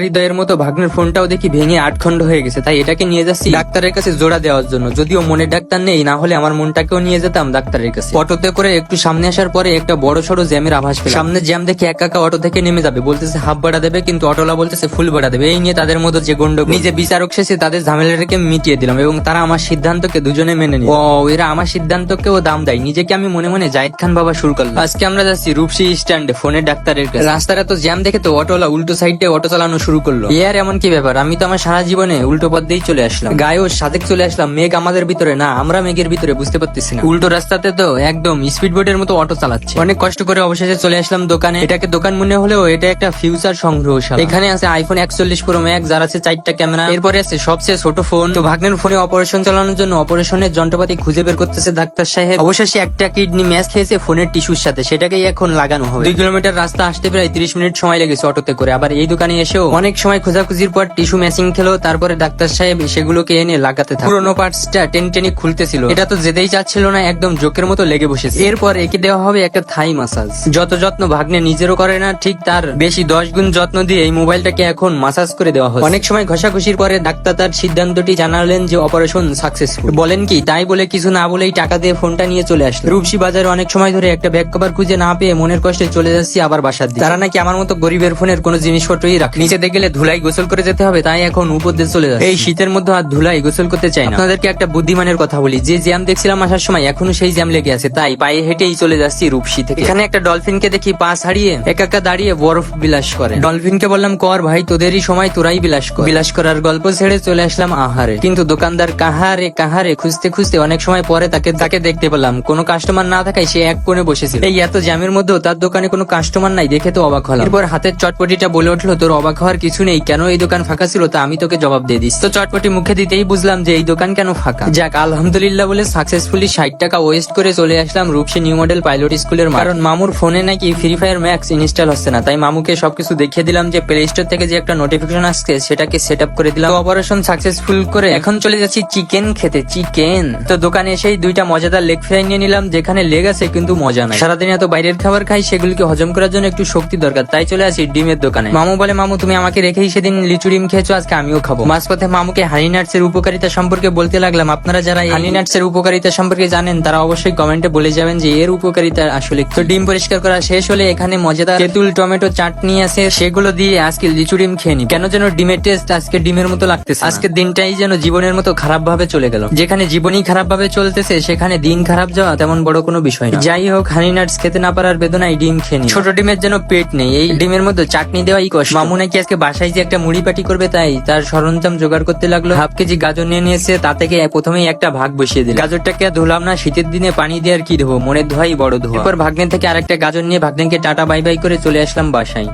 হৃদয়ের মতো ভাগ্নের ফোনটাও দেখি ভেঙে আটখণ্ড হয়ে গেছে, তাই এটাকে নিয়ে যাচ্ছি ডাক্তারের কাছে জোড়া দেওয়ার জন্য। যদিও মনের ডাক্তার নেই, না হলে আমার মনটাকেও নিয়ে যেতাম ডাক্তারের কাছে। অটোতে করে একটু সামনে আসার পরে একটা বড় সড়ো জ্যামের আভাস পেলাম। সামনে জ্যাম দেখে এক কাকা অটো থেকে নেমে যাবে, বলতেছে হাফ ভাড়া দেবে, কিন্তু অটোলা বলতেছে ফুল ভাড়া দেবে। এই নিয়ে তাদের মধ্যে যে গন্ড নিজে বিচারক শেষে তাদের ঝামেলাটাকে মিটিয়ে দিলাম এবং তারা আমার সিদ্ধান্তকে দুজনে মেনে নিল। ও এরা আমার সিদ্ধান্তকেও দাম দেয়। নিজেকে আমি মনে মনে জাহিদ খান বাবা শুরু করলাম। আজকে আমরা যাচ্ছি রূপসী স্ট্যান্ডে, ফোনের ডাক্তারের কাছে। রাস্তার এত জ্যাম দেখে তো অটোলা উল্টো সাইডে অটো চালানো শুরু করল। আর এমন কি ব্যাপার? আমি তো আমার সারা জীবনে উল্টো পথ দিয়েই চলে আসলাম। গায়েও সাথে চলে আসলাম, মেঘ আমাদের ভিতরে। না, আমরা মেঘের ভিতরে, বুঝতে পারতেছি না। উল্টো রাস্তাতে তো একদম স্পিড বোটের মতো অটো চালাচ্ছে। অনেক কষ্ট করে অবশেষে চলে আসলাম দোকানে। এটাকে দোকান মনে হলেও এটা একটা ফিউচার সংগ্রহশালা। এখানে আছে আইফোন একচল্লিশ প্রো ম্যাক্স যার আছে চারটা ক্যামেরা। এরপরে আছে সবচেয়ে ছোট ফোন তো ভাগ্নের ফোনে অপারেশন চালানোর জন্য অপারেশনের যন্ত্রপাতি খুঁজে বের করতেছে ডাক্তার সাহেব। অবশেষে একটা কিডনি ম্যাচ খেয়েছে ফোনের টিস্যুর সাথে। সেটাকেই এখন লাগানো হবে। দুই কিলোমিটার রাস্তা, আসতে প্রায় তিরিশ মিনিট সময় লেগেছে অটোতে করে। আবার এই দোকানে এসেও অনেক সময় খোঁজাখুঁজির পর টিস্যু ম্যাচিং খেলো, তারপরে ডাক্তার সাহেব সেগুলোকে এনে লাগাতে থাকে। পুরোনো পার্টসটা টেন টেনে খুলতেছিল। এটা তো যেতেই চাচ্ছিল না, একদম জোকের মতো লেগে বসেছে। এরপর একে দেওয়া হবে একটা থাই মাসাজ। যত যত্ন ভাগ্নে নিজেরও করে না, ঠিক তার বেশি দশ গুণ যত্ন দিয়ে এই মোবাইলটাকে এখন মাসাজ করে দেওয়া হয় অনেক সময় ঘষাঘষির পরে ডাক্তার তার সিদ্ধান্তটি জানালেন যে অপারেশন সাকসেসফুল। বলেন কি, তাই বলে কিছু না বলেই টাকা দিয়ে ফোনটা নিয়ে চলে আসলো। রূপসী বাজারে অনেক সময় ধরে একটা ব্যাগ কভার খুঁজে না পেয়ে মনের কষ্টে চলে যাচ্ছি আবার বাসার দিকে। তারা নাকি আমার মতো গরিবের ফোনের কোনো জিনিসপত্রই রাখে। নিচেতে গেলে ধুলাই গোসল করে যেতে হবে তাই এখন উপর দিয়ে চলে যাচ্ছে। এই শীতের মধ্যে আর ধুলাই গোসল করতে চাই না। আপনাদেরকে একটা বুদ্ধিমানের কথা বলি যে জ্যাম দেখছিলাম আসার সময় এখনও সেই জ্যাম লেগে আছে তাই পায়ে হেঁটেই চলে যাচ্ছি রূপসী থেকে। এখানে একটা ডলফিনকে দেখি পা ছাড়িয়ে একা একা দাঁড়িয়ে বরফ বিলাস করে। ডলফিনকে বললাম কর ভাই তোদেরই সময় তোরাই বিলাস কর। বিলাস করার গল্প ছেড়ে চলে আসলাম আহারে। কিন্তু দোকানদার কাহারে কাহারে খুঁজতে খুঁজতে অনেক সময় পরে তাকে তাকে দেখতে পেলাম। কোনো কাস্টমার না থাকায় সে এক কোণে বসেছিল। এই এত জ্যামের মধ্যেও তার দোকানে কোনো কাস্টমার নাই দেখে তো অবাক হলাম। এরপর হাতের চটপটিটা বলে উঠল তোর অবাক হওয়ার কিছু নেই। কেন এই দোকান ফাঁকা ছিল তা আমি তোকে জবাব দিয়ে দিস তো চটপটি মুখে দিতেই বুঝলাম যে এই দোকান কেন ফাঁকা। যাক, আলহামদুলিল্লাহ বলে সাকসেসফুলি ষাট টাকা ওয়েস্ট করে চলে আসলাম রূপসী নিউ মডেল পাইলট স্কুলের। কারণ মামুর ফোনে নাকি ফ্রি ফায়ার ম্যাক্স ইনস্টল হচ্ছে না। তাই মামুকে সবকিছু দেখিয়ে দিলাম যে প্লে স্টোর থেকে যে একটা নোটিফিকেশন আসছে, সেটাকে সেট আপ করে দিলাম। অপারেশন সাকসেসফুল করে এখন চলে যাচ্ছি চিকেন খেতে। চিকেন তো দোকানে এসেই দুইটা মজাদার লেগ ফ্রাই নিয়ে নিলাম, যেখানে লেগ আছে কিন্তু মজা নাই। সারাদিন এত বাইরের খাবার খাই, সেগুলিকে হজম করার জন্য একটু শক্তি দরকার। তাই চলে আসি ডিমের দোকানে। মামু বলে, মামু, তুমি আমাকে রেখেই সেদিন লিচু ডিম খেয়েছো, আজকে আমিও খাব। মাঝপথে মামুকে হানি নাটস এর উপকারিতা সম্পর্কে বলতে লাগলাম। আপনারা যারা হানি নাটস এর উপকারিতা সম্পর্কে জানেন, তারা অবশ্যই কমেন্টে বলে যাবেন যে এর উপকারিতা আসলে তো ডিম পরিষ্কার করা শেষ হলে এখানে মজাদার তেঁতুল, টমেটো, চাটনি আছে। সেগুলো দিয়ে আজকে লিচু ডিম খেয়ে নি কেন যেন ডিমের টেস্ট আজকে ডিমের মতো লাগতেছে আজকে দিনটাই যেন জীবনের মতো খারাপ ভাবে চলে গেল। যেখানে জীবনই খারাপ ভাবে চলতেছে, সেখানে দিন খারাপ যাওয়া তেমন বড় কোনো বিষয় না। যাই হোক, হানি নাটস খেতে না পারার বেদনায় ডিম খেয়ে ছোট ডিমের যেন পেট নেই, এই ডিমের মধ্যে চাটনি দেওয়াই কষ্ট। মামু নাকি আজকে বাসায় যে একটা মুড়ি পাটি করবে তাই তার সরঞ্জাম জোগাড় করতে লাগল। হাফ কেজি গাজর নিয়ে নিয়েছে, তা থেকে প্রথমেই একটা ভাগ বসিয়ে দিল। গাজরটাকে ধুলাম না, শীতের দিনে পানি দিয়ে আর কি ধোবো? মনের ধোয়াই বড় ধোয়া। এরপর ভাগ্নে থেকে আরেকটা গাজর নিয়ে ভাগ্নেকে টাটা বাই বাই করে চলে আসলাম বাসায়।